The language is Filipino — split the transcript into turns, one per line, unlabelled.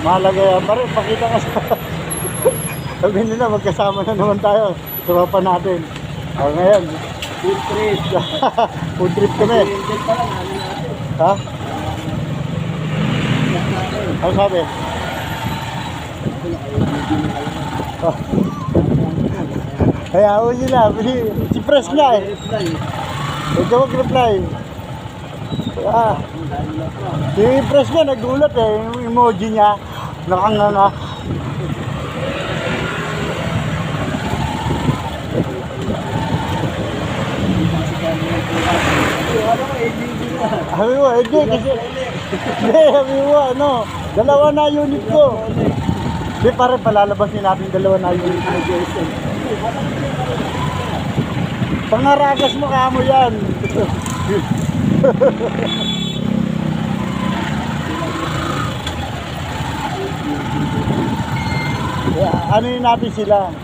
Mahalaga yan. Pare, pakita ka sa... Sabi nila, magkasama na naman tayo. Tropa natin. O ngayon,
Food trip.
food trip kami. Ha? Ano sabi? Kaya ako nila, si, Press nga eh.
Reply.
Huwag ka mag-reply. Ah, si Press nga nagulat eh, yung emoji niya. Nakanganga.
Ano.
Sabi mo, hindi kasi... Hindi, sabi mo, ano, dalawa na unit ko. Hindi, pare, palalabasin natin dalawa na unit ko. Pangaragas mo kamo yan. ano yun natin sila?